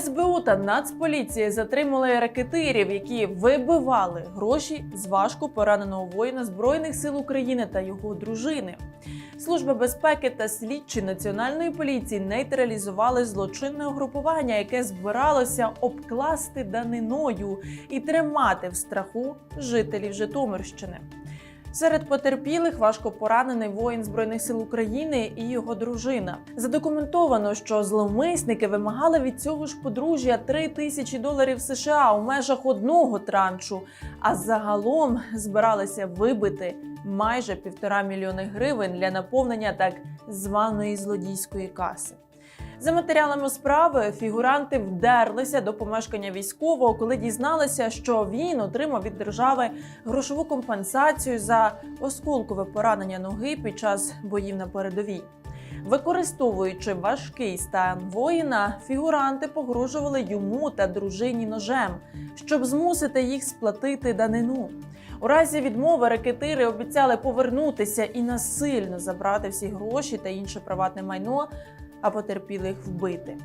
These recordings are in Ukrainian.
СБУ та Нацполіція затримали ракетирів, які вибивали гроші з важко пораненого воїна Збройних сил України та його дружини. Служба безпеки та слідчі національної поліції нейтралізували злочинне угрупування, яке збиралося обкласти даниною і тримати в страху жителів Житомирщини. Серед потерпілих важко поранений воїн збройних сил України і його дружина. Задокументовано, що зловмисники вимагали від цього ж подружжя 3 тисячі доларів США у межах одного траншу, а загалом збиралися вибити майже півтора мільйони гривень для наповнення так званої злодійської каси. За матеріалами справи фігуранти вдерлися до помешкання військового, коли дізналися, що він отримав від держави грошову компенсацію за осколкове поранення ноги під час боїв на передовій. Використовуючи важкий стан воїна, фігуранти погрожували йому та дружині ножем, щоб змусити їх сплатити данину. У разі відмови ракетири обіцяли повернутися і насильно забрати всі гроші та інше приватне майно, а потерпілих вбити.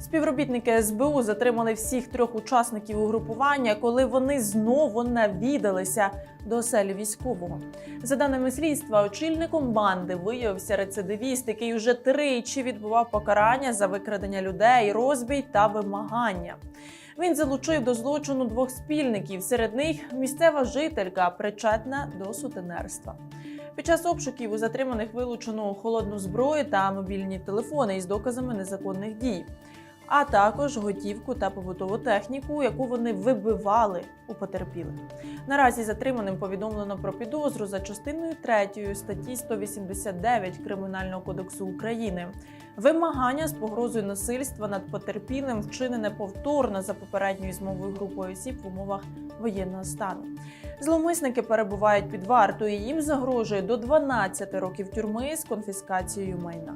Співробітники СБУ затримали всіх трьох учасників угрупування, коли вони знову навідалися до оселі військового. За даними слідства, очільником банди виявився рецидивіст, який уже тричі відбував покарання за викрадення людей, розбій та вимагання. Він залучив до злочину двох спільників. Серед них місцева жителька, причетна до сутенерства. Під час обшуків у затриманих вилучено холодну зброю та мобільні телефони із доказами незаконних дій, а також готівку та побутову техніку, яку вони вибивали у потерпілих. Наразі затриманим повідомлено про підозру за частиною 3 статті 189 Кримінального кодексу України. Вимагання з погрозою насильства над потерпілим вчинене повторно за попередньою змовою групою осіб в умовах воєнного стану. Зловмисники перебувають під вартою. Їм загрожує до 12 років тюрми з конфіскацією майна.